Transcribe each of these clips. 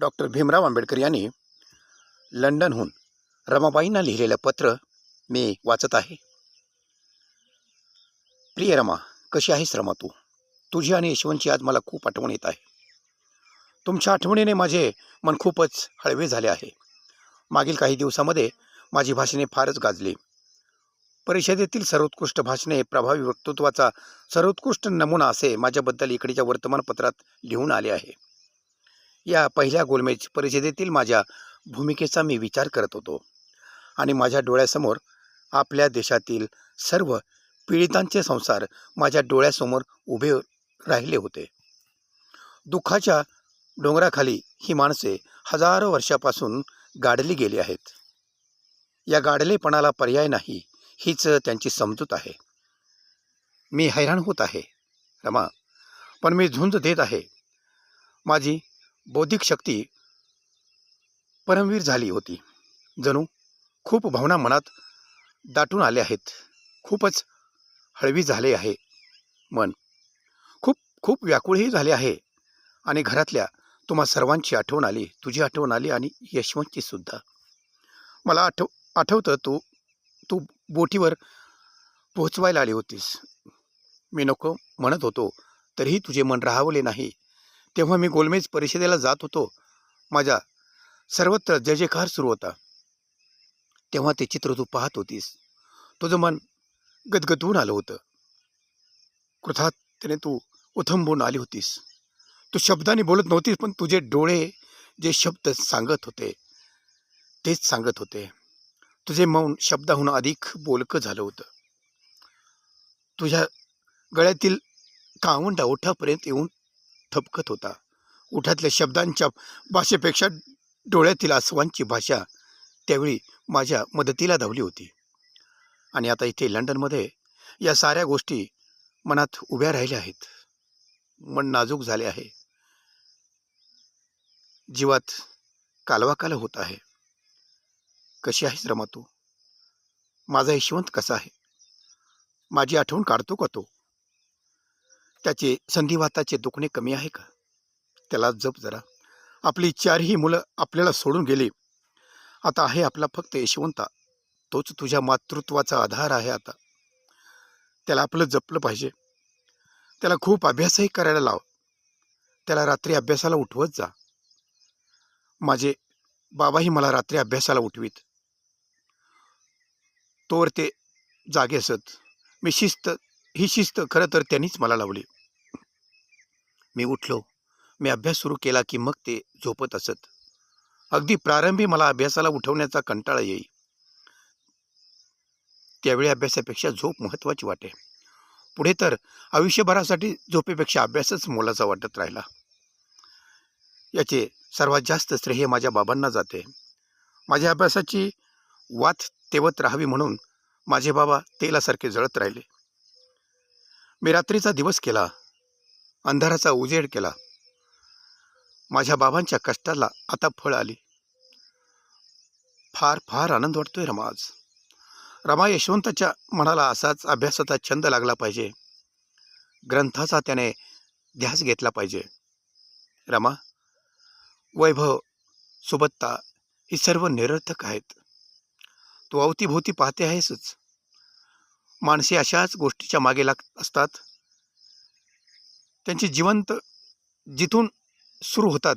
Doctor Bhimrao Ambedkar यांनी लंडनहून रमाबाईंना लिहिलेलं पत्र मी वाचत आहे. प्रिय रमा कशी आहेस रमा तू? तुझी आणि यशवंतची आज मला खूप आठवण येत आहे. तुमच्या आठवणीने माझे मन खूपच हळवे झाले आहे. मागील काही दिवसामध्ये माझी भाषणे फारच गाजली. परिषदेतील सर्वोत्कृष्ट भाषणे प्रभावी वक्तृत्वाचा सर्वोत्कृष्ट नमुना असे माझ्याबद्दल इकडच्या वर्तमानपत्रात लिहून आले आहे. या पहिल्या गोलमेज परिषदेतील माझ्या भूमिकेचा मी विचार करत होतो. आणि माझ्या डोळ्यासमोर आपल्या देशातील सर्व पीडितांचे संसार माझ्या डोळ्यासमोर उभे राहिले होते. दुःखाच्या डोंगराखाली ही माणसे हजारो वर्षापासून गाडली गेली आहेत. या गाडलेपणाला पर्याय नाही हीच त्यांची समजूत आहे. मी हैराण होत आहे रमा पण मी झुंज देत आहे. माझी बौद्धिक शक्ती परमवीर झाली होती. जणू खूप भावना मनात दाटून आल्या आहेत. खूपच हळवी झाले आहे. मन खूप खूप व्याकुळही झाले आहे. आणि घरातल्या तुम्हा सर्वांची आठवण आली तुझी आठवण आली आणि यशवंतची सुद्धा. मला आठव आठवतं तू तू बोटीवर पोहोचवायला आली होतीस. मी नको म्हणत होतो तरीही तुझे मन राहावले नाही. तेव्हा मी गोलमेज परिषदेला जात होतो. माझ्या सर्वत्र जयजयकार सुरू होता. तेव्हा ते चित्र तू पाहत होतीस. तुझं मन गदगदवून आलं होतं. कृतार्थतेने तू उथंबून आली होतीस. तू शब्दाने बोलत नव्हतीस पण तुझे डोळे जे शब्द सांगत होते तेच सांगत होते. तुझे मौन शब्दाहून अधिक बोलकं झालं होतं. तुझ्या गळ्यातील कावंडा ओठापर्यंत येऊन थपकत होता. उठातल्या शब्दांच्या भाषेपेक्षा डोळ्यातील आसवांची भाषा त्यावेळी माझ्या मदतीला धावली होती. आणि आता इथे लंडनमध्ये या साऱ्या गोष्टी मनात उभ्या राहिल्या आहेत. मन नाजूक झाले आहे. जीवात कालवाकाल होत आहे. कशी आहेस रमा तू? माझा यशवंत कसा आहे? माझी आठवण काढतो का तो? त्याचे संधिवाताचे दुखणे कमी आहे का? त्याला जप जरा. आपली चारही मुलं आपल्याला सोडून गेली. आता आहे आपला फक्त यशवंता. तोच तुझ्या मातृत्वाचा आधार आहे आता. त्याला आपलं जपलं पाहिजे. त्याला खूप अभ्यासही करायला लाव. त्याला रात्री अभ्यासाला उठवत जा. माझे बाबाही मला रात्री अभ्यासाला उठवीत. तोवर ते जागे असत मी शिस्त ही शिस्त खरं तर त्यांनीच मला लावली. मी उठलो. मी अभ्यास सुरू केला की मग ते झोपत असत. अगदी प्रारंभी मला अभ्यासाला उठवण्याचा कंटाळा येई. त्यावेळी अभ्यासापेक्षा झोप महत्त्वाची वाटे. पुढे तर आयुष्यभरासाठी झोपेपेक्षा अभ्यासच मोलाचा वाटत राहिला. याचे सर्वात जास्त श्रेय माझ्या बाबांना जाते. माझ्या अभ्यासाची वात तेवत राहावी म्हणून माझे बाबा तेलासारखे जळत राहिले. मी रात्रीचा दिवस केला. अंधाराचा उजेड केला. माझ्या बाबांच्या कष्टाला आता फळ आली. फार फार आनंद वाटतोय रमा आज. रमा यशवंताच्या मनाला असाच अभ्यासाचा छंद लागला पाहिजे. ग्रंथाचा त्याने ध्यास घेतला पाहिजे. रमा वैभव सुबत्ता ही सर्व निरर्थक आहेत. तू अवतीभोवती पाहते आहेसच. माणसे अशाच गोष्टीच्या मागे लाग असतात? त्यांचे जिवंत जिथून सुरू होतात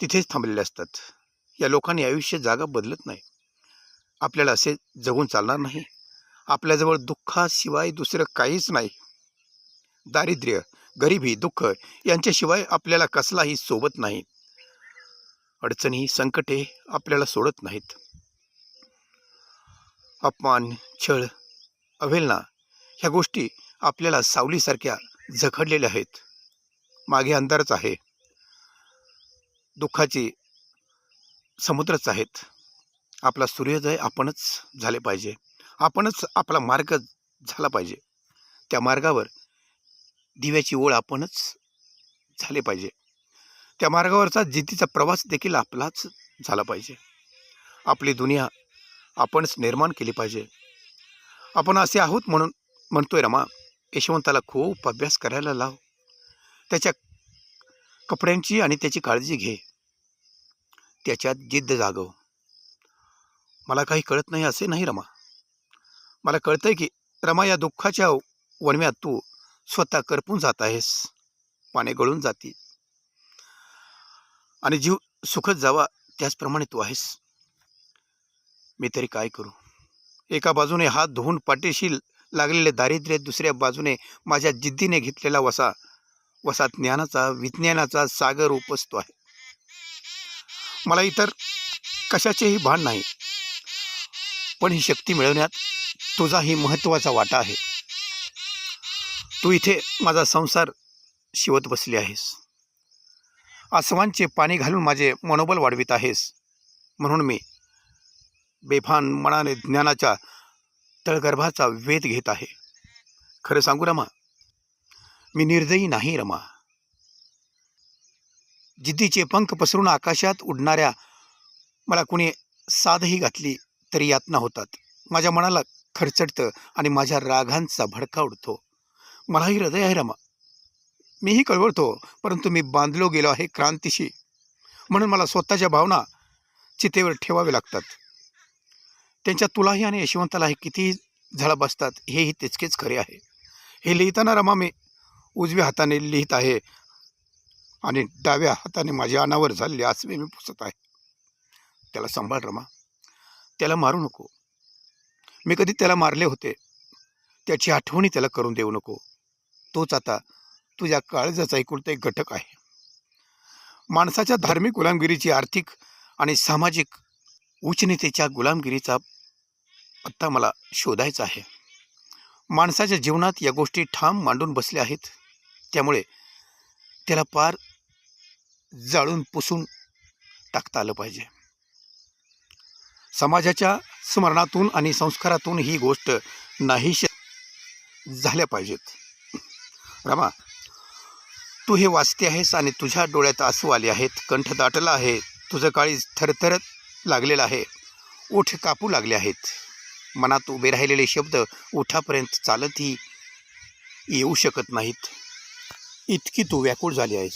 तिथेच थांबलेले असतात. या लोकांनी आयुष्य जागा बदलत नाही. आपल्याला असे जगून चालणार नाही. आपल्याजवळ दुःखाशिवाय दुसरं काहीच नाही. दारिद्र्य गरिबी दुःख यांच्याशिवाय आपल्याला कसलाही सोबत नाही. अडचणी संकटे आपल्याला सोडत नाहीत. अपमान छळ अवेलना ह्या गोष्टी आपल्याला सावलीसारख्या झखडलेल्या आहेत. मागे अंधारच आहे. दुःखाची समुद्रच आहेत. आपला सूर्योदय आपणच झाले पाहिजे. आपणच आपला मार्ग झाला पाहिजे. त्या मार्गावर दिव्याची ओळ आपणच झाले पाहिजे. त्या मार्गावरचा जिद्दीचा प्रवास देखील आपलाच झाला पाहिजे. आपली दुनिया आपणच निर्माण केली पाहिजे. आपण असे आहोत म्हणून म्हणतोय रमा यशवंताला खूप अभ्यास करायला लाव. त्याच्या कपड्यांची आणि त्याची काळजी घे. त्याच्यात जिद्द जागव. मला काही कळत नाही असे नाही रमा. मला कळतंय की रमा या दुःखाच्या वणव्यात तू स्वतः करपून जात आहेस. पाने गळून जाती आणि जीव सुखत जावा त्याचप्रमाणे तू आहेस. मी तरी काय करू? एका बाजूने हात धुवून पाठीशी लागलेले दारिद्र्य दुसऱ्या बाजूने माझ्या जिद्दीने घेतलेला वसा वसा ज्ञानाचा विज्ञानाचा सागर उपसतो आहे. मला इतर कशाचेही भान नाही. पण ही शक्ती मिळवण्यात तुझाही महत्त्वाचा वाटा आहे. तू इथे माझा संसार शिवत बसली आहेस. आसवांचे पाणी घालून माझे मनोबल वाढवित आहेस. म्हणून मी बेफान मनाने ज्ञानाच्या तळगर्भाचा वेध घेत आहे. खरं सांगू रमा मी निर्दयी नाही रमा. जिद्दीचे पंख पसरून आकाशात उडणाऱ्या मला कुणी साधही घातली तरी यातना होतात. माझ्या मनाला खरचटतं आणि माझ्या रागांचा भडका उडतो. मलाही हृदय आहे रमा. मीही कळवळतो परंतु मी बांधलो गेलो आहे क्रांतीशी. म्हणून मला स्वतःच्या भावना चितेवर ठेवावे लागतात. त्यांच्या तुलाही आणि यशवंतालाही किती झळा बसतात हेही तितकेच खरे आहे. हे लिहिताना रमा मी उजव्या हाताने लिहित आहे. आणि डाव्या हाताने माझ्या अनावर झालेले आसवे मी पुसत आहे. त्याला सांभाळ रमा. त्याला मारू नको. मी कधी त्याला मारले होते. त्याची आठवणी त्याला करून देऊ नको. तोच आता तुझ्या काळजाचा एकुलता एक घटक आहे. माणसाच्या धार्मिक गुलामगिरीची आर्थिक आणि सामाजिक उच्चनीतेच्या गुलामगिरीचा आत्ता मला शोधायचा आहे. माणसाच्या जीवनात या गोष्टी ठाम मांडून बसल्या आहेत. त्यामुळे त्याला पार जाळून पुसून टाकता आलं पाहिजे. समाजाच्या स्मरणातून आणि संस्कारातून ही गोष्ट नाहीश झाल्या पाहिजेत. रमा तू हे वाचते आहेस आणि तुझ्या डोळ्यात आसू आले आहेत. कंठ दाटला आहे. तुझं काळी थरथरत लागलेलं आहे. ओठ कापू लागले आहेत. मनात उभे राहिलेले शब्द ओठापर्यंत चालतही येऊ शकत नाहीत. इतकी तू व्याकुळ झाली आहेस.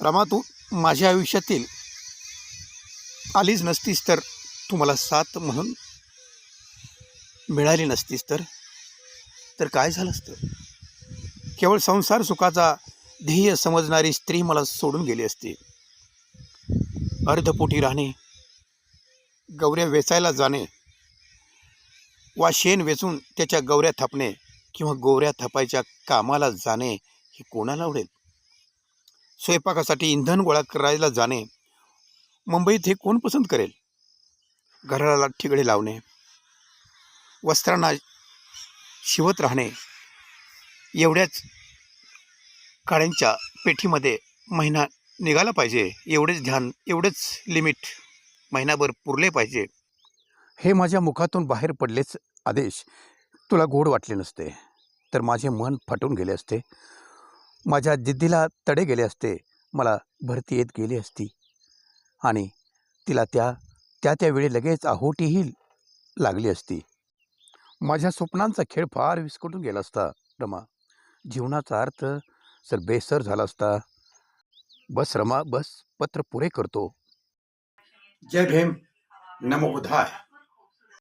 रमा तू माझ्या आयुष्यातील आलीच नसतीस तर तू मला साथ म्हणून मिळाली नसतीस तर? तर काय झालं असतं? केवळ संसार सुखाचा ध्येय समजणारी स्त्री मला सोडून गेली असती. अर्धपोटी राहणे गौऱ्या वेचायला जाणे वा शेण वेचून त्याच्या गवऱ्या थापणे किंवा गोवऱ्या थपायच्या कामाला जाणे हे कोणाला आवडेल? स्वयंपाकासाठी इंधन गोळा करायला जाणे मुंबईत हे कोण पसंत करेल? घराला ठिगडे लावणे वस्त्रांना शिवत राहणे एवढ्याच काड्यांच्या पेठीमध्ये महिना निघाला पाहिजे एवढेच ध्यान एवढेच लिमिट महिनाभर पुरले पाहिजे. हे माझ्या मुखातून बाहेर पडलेच आदेश तुला गोड वाटले नसते. तर माझे मन फाटून गेले असते. माझ्या जिद्दीला तडे गेले असते. मला भरती येत गेली असती. आणि तिला त्या त्या त्यावेळी लगेच आहोटीही लागली असती. माझ्या स्वप्नांचा खेळ फार विस्कटून गेला असता रमा. जीवनाचा अर्थ सर बेसर झाला असता. बस रमा बस पत्र पुरे करतो. जय भीम. नमो